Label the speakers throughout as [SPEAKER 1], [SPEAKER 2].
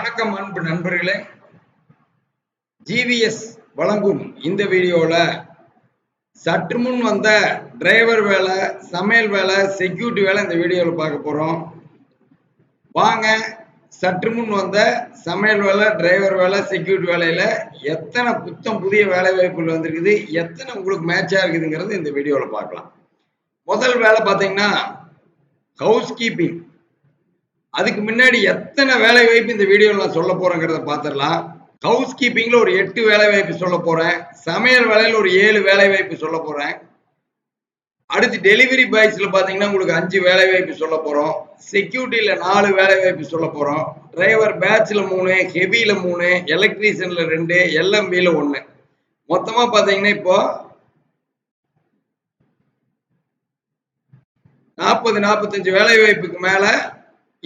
[SPEAKER 1] வணக்கம் அன்பு நண்பர்களே. ஜிவிஎஸ் வழங்கும் இந்த வீடியோல சற்று முன் வந்த டிரைவர் வேலை சமையல் வேலை செக்யூரிட்டி வேலை இந்த வீடியோவில் பார்க்க போறோம். வாங்க சற்று முன் வந்த சமையல் வேலை டிரைவர் வேலை செக்யூரிட்டி வேலையில எத்தனை புத்தம் புதிய வேலை வாய்ப்புகள் வந்திருக்குது எத்தனை உங்களுக்கு மேட்சா இருக்குதுங்கிறது இந்த வீடியோவில் பார்க்கலாம். முதல் வேலை பார்த்தீங்கன்னா ஹவுஸ் கீப்பிங் அதுக்கு முன்னாடி எத்தனை வேலை வாய்ப்பு இந்த வீடியோவில் நான் சொல்ல போறேங்கிறத பார்த்துடலாம் ஹவுஸ் கீப்பிங்ல ஒரு எட்டு வேலை வாய்ப்பு சொல்ல போறேன். சமையல் வேலையில ஒரு ஏழு வேலை வாய்ப்பு சொல்ல போறேன். அடுத்து டெலிவரி பாய்ஸ்ல பாத்தீங்கன்னா உங்களுக்கு அஞ்சு வேலை வாய்ப்பு சொல்ல போறோம். செக்யூரிட்டியில நாலு வேலை வாய்ப்பு சொல்ல போறோம். டிரைவர் பேட்ச்ல மூணு ஹெவியில மூணு எலக்ட்ரீஷியன்ல ரெண்டு எல்எம்பியில ஒண்ணு. மொத்தமா பாத்தீங்கன்னா இப்போ நாற்பது நாற்பத்தஞ்சு வேலை வாய்ப்புக்கு மேல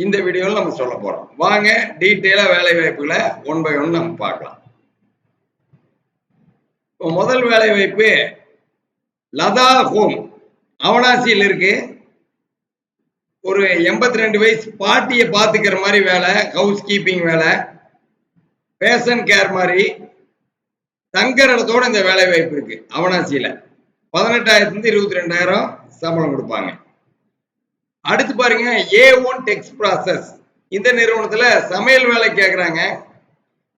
[SPEAKER 1] இந்த வீடியோவில் நம்ம சொல்ல போறோம். வாங்க டீட்டெயிலா வேலை வாய்ப்புகளை ஒன் பை ஒன் நம்ம பார்க்கலாம். இப்போ முதல் வேலை வாய்ப்பு லதா ஹோம். அவனாசியில் இருக்கு. ஒரு எண்பத்தி ரெண்டு வயசு பாட்டியை பார்த்துக்கிற மாதிரி வேலை ஹவுஸ் கீப்பிங் வேலை பேஷன் கேர் மாதிரி. தங்குற இடத்தோட இந்த வேலை வாய்ப்பு இருக்கு அவனாசியில். பதினெட்டாயிரத்துலேருந்து இருபத்தி ரெண்டாயிரம் சம்பளம் கொடுப்பாங்க. அடுத்து பாருங்க ஏ ஒன் டெக்ஸ் ப்ராசஸ் இந்த நிறுவனத்துல சமையல் வேலை கேட்குறாங்க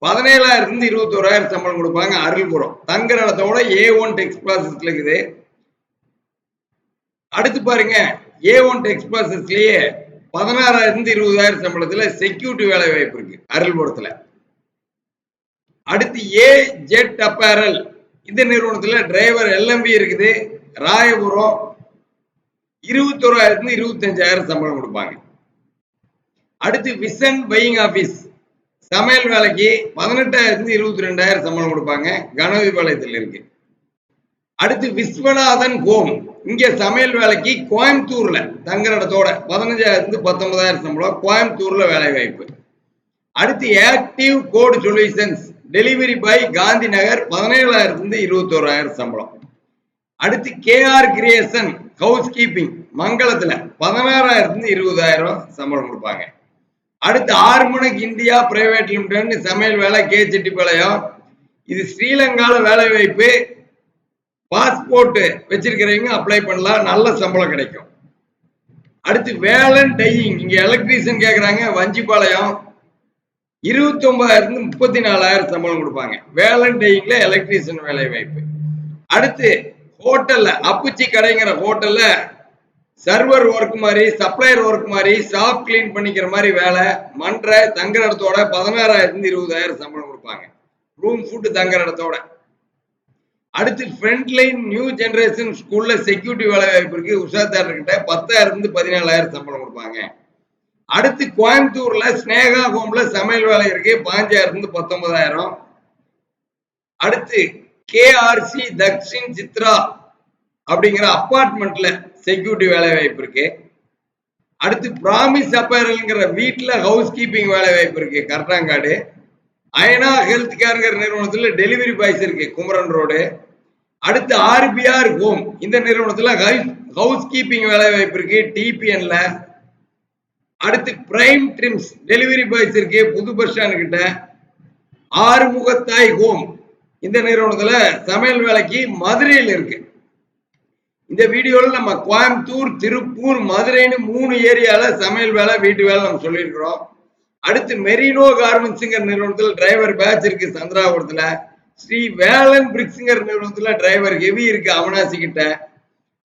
[SPEAKER 1] பதினேழாயிரத்துல இருந்து இருபத்தோராயிரம் சம்பளம் கொடுப்பாங்க அருள்புரம். தங்குற இடத்தோட ஏ ஒன் டெக்ஸ் ப்ராசஸ்ல இருக்குது. அடுத்து பாருங்க ஏ ஒன் டெக்ஸ் ப்ராசஸ்லயே பதினாறாயிரம் இருந்து இருபதாயிரம் சம்பளத்துல செக்யூரிட்டி வேலை வாய்ப்பு இருக்கு அருள்புரத்துல. அடுத்து ஏ ஜெட் அப்பேரல் இந்த நிறுவனத்துல டிரைவர் எல்எம்பி இருக்குது. ராயபுரம் இருபத்தோராயிரத்துல இருபத்தஞ்சாயிரம் சம்பளம் கொடுப்பாங்க. அடுத்து விசன் பையிங் ஆபீஸ். சமையல் வேலைக்கு பதினெட்டாயிரத்துல இருபத்தி ரெண்டாயிரம் சம்பளம் கொடுப்பாங்க. கணவிபாளையத்தில் இருக்கு. அடுத்து விஸ்வநாதன் ஹோம். இங்க சமையல் வேலைக்கு கோயம்புத்தூர்ல தங்குற இடத்தோட பதினஞ்சாயிரத்து பத்தொன்பதாயிரம் சம்பளம் கோயம்புத்தூர்ல வேலை வாய்ப்பு. அடுத்து active code solutions delivery boy Gandhi Nagar பதினேழாயிரத்துல இருபத்தோராயிரம் சம்பளம். அடுத்து கேஆர் கிரியேஷன் ஹவுஸ் கீப்பிங் மங்களத்துல பதினாறாயிரத்துல இருபதாயிரம் சம்பளம் கொடுப்பாங்க. அடுத்து ஆறுமணக்கு இந்தியா பிரைவேட் லிமிடெட் சமையல் வேலை கே செட்டிப்பாளையம் இது ஸ்ரீலங்கால வேலை வாய்ப்பு பாஸ்போர்ட் வச்சிருக்கிறவங்க அப்ளை பண்ணலாம் நல்ல சம்பளம் கிடைக்கும். அடுத்து வேலன் டையிங் இங்க எலக்ட்ரீஷியன் கேட்குறாங்க வஞ்சிப்பாளையம். இருபத்தி ஒன்பதாயிரத்து முப்பத்தி நாலாயிரம் சம்பளம் கொடுப்பாங்க. வேலன் டையிங்ல எலக்ட்ரீஷியன் வேலை வாய்ப்பு அடுத்து ஹோட்டல்ல அப்புச்சி கடைங்கிற ஹோட்டல்ல சர்வர் ஒர்க் மாதிரி சப்ளையர் ஒர்க் மாதிரி ஷாப் கிளீன் பண்ணிக்கிற மாதிரி வேலை மன்ற தங்குற இடத்தோட பதினாறாயிரத்து இருபதாயிரம் சம்பளம் கொடுப்பாங்க. ரூம் ஃபுட்டு தங்குற இடத்தோட. அடுத்து ஃப்ரண்ட்லைன் நியூ ஜென்ரேஷன் ஸ்கூல்ல செக்யூரிட்டி வேலை வாய்ப்பு இருக்கு. உஷா தேட்டர் கிட்ட பத்தாயிரம் பதினேழாயிரம் சம்பளம் கொடுப்பாங்க. அடுத்து கோயம்புத்தூர்ல ஸ்னேகா ஹோம்ல சமையல் வேலை இருக்கு. பாஞ்சாயிரம் பத்தொன்பதாயிரம். அடுத்து கேஆர்சி தக்ஷின் சித்ரா அப்படிங்கிற அப்பார்ட்மெண்ட்ல செக்யூரிட்டி வேலை வாய்ப்பு இருக்கு. அடுத்து பிராமிஸ் அப்பேரல்ங்கிற வீட்டில் ஹவுஸ் கீப்பிங் வேலை வாய்ப்பு இருக்கு கர்டாங்காடு அயனா ஹெல்த் கேர்ங்கிற நிறுவனத்தில் டெலிவரி பாய்ஸ் இருக்கு குமரன் ரோடு அடுத்து ஆர்பிஆர் ஹோம் இந்த நிறுவனத்தில் ஹவுஸ் கீப்பிங் வேலை வாய்ப்பு இருக்கு டிபிஎன்ல அடுத்து பிரைம் ட்ரிம்ஸ் டெலிவரி பாய்ஸ் இருக்கு புது பஸ் ஸ்டாண்ட் கிட்ட. ஆறுமுகத்தாய் ஹோம் இந்த நிறுவனத்துல சமையல் வேலைக்கு மதுரையில் இருக்கு. இந்த வீடியோவில் நம்ம கோயம்புத்தூர் திருப்பூர் மதுரைன்னு மூணு ஏரியால சமையல் வேலை வீட்டு வேலை நம்ம சொல்லியிருக்கிறோம். அடுத்து மெரினோ கார்மெண்ட்ஸுங்கிற நிறுவனத்தில் டிரைவர் பேட்ச் இருக்கு சந்திராபுரத்தில். ஸ்ரீ வேலன் பிரிக்ஸுங்கிற நிறுவனத்தில் டிரைவர் ஹெவி இருக்கு அவனாசி கிட்ட.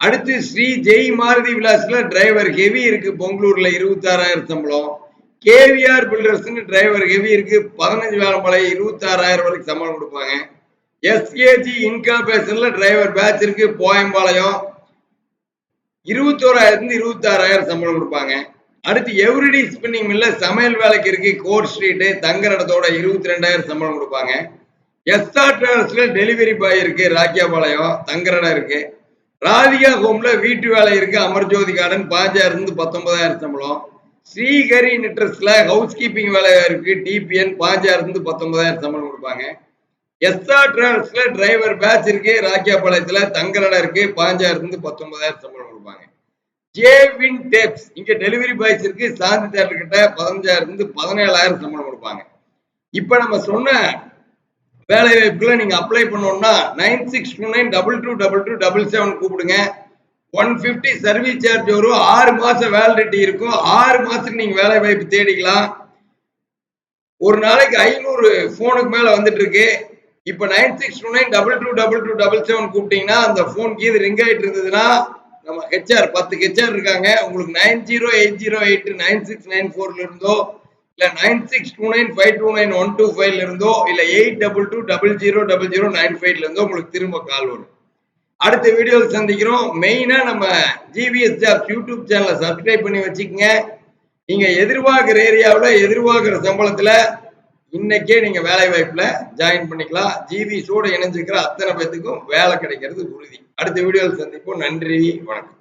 [SPEAKER 1] அடுத்து ஸ்ரீ ஜெய் மாருதி விலாஸ்ல டிரைவர் ஹெவி இருக்கு பொங்கலூர்ல இருபத்தாறாயிரம் சம்பளம். கேவிஆர் பில்டர்ஸ்னு டிரைவர் ஹெவி இருக்கு பதினஞ்சு வேலை மலை இருபத்தாறாயிரம் வரைக்கும் சம்பளம் கொடுப்பாங்க. எஸ்ஏஜி இன்கார்பரேஷன்ல டிரைவர் பேட்ச் இருக்கு போயம்பாளையம் இருபத்தோராயிரத்துல இருபத்தி ஆறாயிரம் சம்பளம் கொடுப்பாங்க. அடுத்து எவ்ரிடி ஸ்பின்னிங் மில்ல சமையல் வேலைக்கு இருக்கு கோர்ட் ஸ்ட்ரீட் தங்குற இடத்தோட இருபத்தி ரெண்டாயிரம் சம்பளம் கொடுப்பாங்க. எஸ்ஆர் டிராவல்ஸ்ல டெலிவரி பாய் இருக்கு ராக்கியாபாளையம் தங்குற இடம் இருக்கு. ராதிகா ஹோம்ல வீட்டு வேலை இருக்கு அமர்ஜோதி கார்டன் பாஞ்சாயிரம் இருந்து பத்தொன்பதாயிரம் சம்பளம். ஸ்ரீஹரி நிட்ரஸ்ல ஹவுஸ் கீப்பிங் வேலை இருக்கு டிபிஎன் பாஞ்சாயிரம் இருந்து பத்தொன்பதாயிரம் சம்பளம் கொடுப்பாங்க. எஸ்ஆர் டிராவல்ஸ்ல டிரைவர் பேட்ச் இருக்கு ராக்கியாபாளையத்துல தங்குற இடம் இருக்கு பாஞ்சாயிரத்துல இருந்து பத்தொன்பதாயிரம் சம்பளம் கொடுப்பாங்க. ஜேவின் டேப்ஸ் இங்க டெலிவரி பாய்ஸ் இருக்கு சாந்தி தேட்டர் கிட்ட பதினஞ்சாயிரம் இருந்து பதினேழாயிரம் சம்பளம் கொடுப்பாங்க. இப்ப நம்ம சொன்ன வேலை வாய்ப்புகளை நீங்க அப்ளை பண்ணோம்னா nine six two nine double two double two double seven கூப்பிடுங்க. ஒன் பிப்டி சர்வீஸ் சார்ஜ் வரும் ஆறு மாசம் வேலிடிட்டி இருக்கும். ஆறு மாசத்துக்கு நீங்க வேலை வாய்ப்பு தேடிக்கலாம். ஒரு நாளைக்கு ஐநூறு போனுக்கு மேல வந்துட்டு இருக்கு. இப்ப nine six two nine double two double two double seven கூப்பிட்டீங்கன்னா அந்த போன் கீது ரிங் ஆயிட்டு இருந்ததுன்னா நம்ம ஹெச்ஆர் பத்து ஹெச்ஆர் இருக்காங்க. உங்களுக்கு nine zero eight zero eight nine six nine ஃபோர்ல இருந்தோ இல்ல nine six two nine five two nine one two ஃபைவ்ல இருந்தோ இல்ல eight double two double zero double zero nine ஃபைவ்ல இருந்தோ உங்களுக்கு திரும்ப கால் வரும். அடுத்த வீடியோவில் சந்திக்கிறோம். மெயினா நம்ம ஜிவிஎஸ் ஜாப்ஸ் யூடியூப் சேனலை சப்ஸ்கிரைப் பண்ணி வச்சுக்கோங்க. நீங்க எதிர்பார்க்குற ஏரியாவில் எதிர்பார்க்குற சம்பளத்தில் இன்னைக்கே நீங்க வேலை வாய்ப்புல ஜாயின் பண்ணிக்கலாம். ஜிவிஸோட இணைஞ்சிருக்கிற அத்தனை பேத்துக்கும் வேலை கிடைக்கிறது உறுதி. அடுத்த வீடியோவில் சந்திப்போம். நன்றி. வணக்கம்.